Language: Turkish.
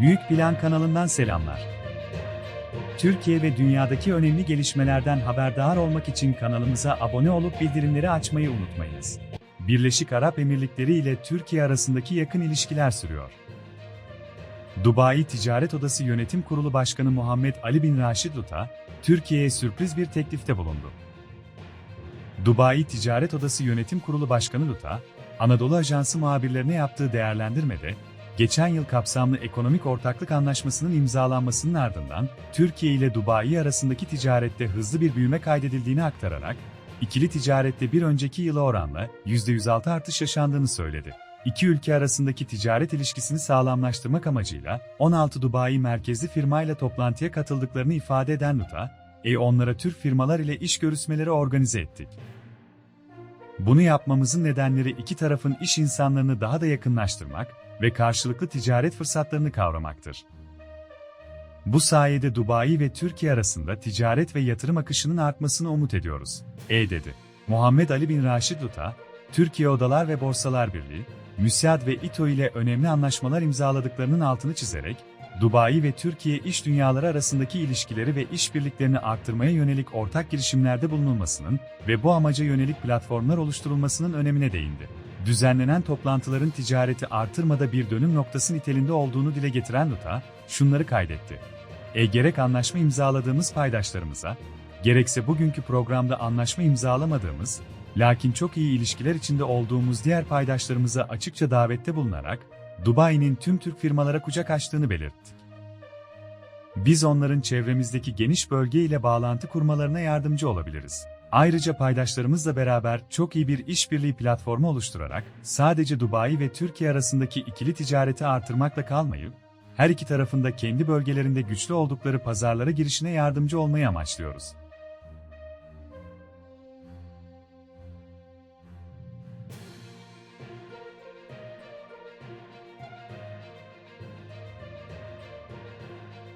Büyük Plan kanalından selamlar. Türkiye ve dünyadaki önemli gelişmelerden haberdar olmak için kanalımıza abone olup bildirimleri açmayı unutmayınız. Birleşik Arap Emirlikleri ile Türkiye arasındaki yakın ilişkiler sürüyor. Dubai Ticaret Odası Yönetim Kurulu Başkanı Muhammed Ali bin Raşid Uta, Türkiye'ye sürpriz bir teklifte bulundu. Dubai Ticaret Odası Yönetim Kurulu Başkanı Luta, Anadolu Ajansı muhabirlerine yaptığı değerlendirmede, geçen yıl kapsamlı ekonomik ortaklık anlaşmasının imzalanmasının ardından Türkiye ile Dubai arasındaki ticarette hızlı bir büyüme kaydedildiğini aktararak, ikili ticarette bir önceki yıla oranla %106 artış yaşandığını söyledi. İki ülke arasındaki ticaret ilişkisini sağlamlaştırmak amacıyla 16 Dubai merkezli firmayla toplantıya katıldıklarını ifade eden Luta, e onlara Türk firmalar ile iş görüşmeleri organize ettik. Bunu yapmamızın nedenleri iki tarafın iş insanlarını daha da yakınlaştırmak ve karşılıklı ticaret fırsatlarını kavramaktır. Bu sayede Dubai ve Türkiye arasında ticaret ve yatırım akışının artmasını umut ediyoruz, e dedi. Muhammed Ali bin Raşid Luta, Türkiye Odalar ve Borsalar Birliği, MÜSİAD ve İTO ile önemli anlaşmalar imzaladıklarının altını çizerek, Dubai ve Türkiye iş dünyaları arasındaki ilişkileri ve işbirliklerini arttırmaya yönelik ortak girişimlerde bulunulmasının ve bu amaca yönelik platformlar oluşturulmasının önemine değindi. Düzenlenen toplantıların ticareti artırmada bir dönüm noktası niteliğinde olduğunu dile getiren Luta, şunları kaydetti. E gerek anlaşma imzaladığımız paydaşlarımıza, gerekse bugünkü programda anlaşma imzalamadığımız, lakin çok iyi ilişkiler içinde olduğumuz diğer paydaşlarımıza açıkça davette bulunarak, Dubai'nin tüm Türk firmalara kucak açtığını belirtti. Biz onların çevremizdeki geniş bölge ile bağlantı kurmalarına yardımcı olabiliriz. Ayrıca paydaşlarımızla beraber çok iyi bir işbirliği platformu oluşturarak sadece Dubai ve Türkiye arasındaki ikili ticareti artırmakla kalmayıp, her iki tarafında kendi bölgelerinde güçlü oldukları pazarlara girişine yardımcı olmayı amaçlıyoruz.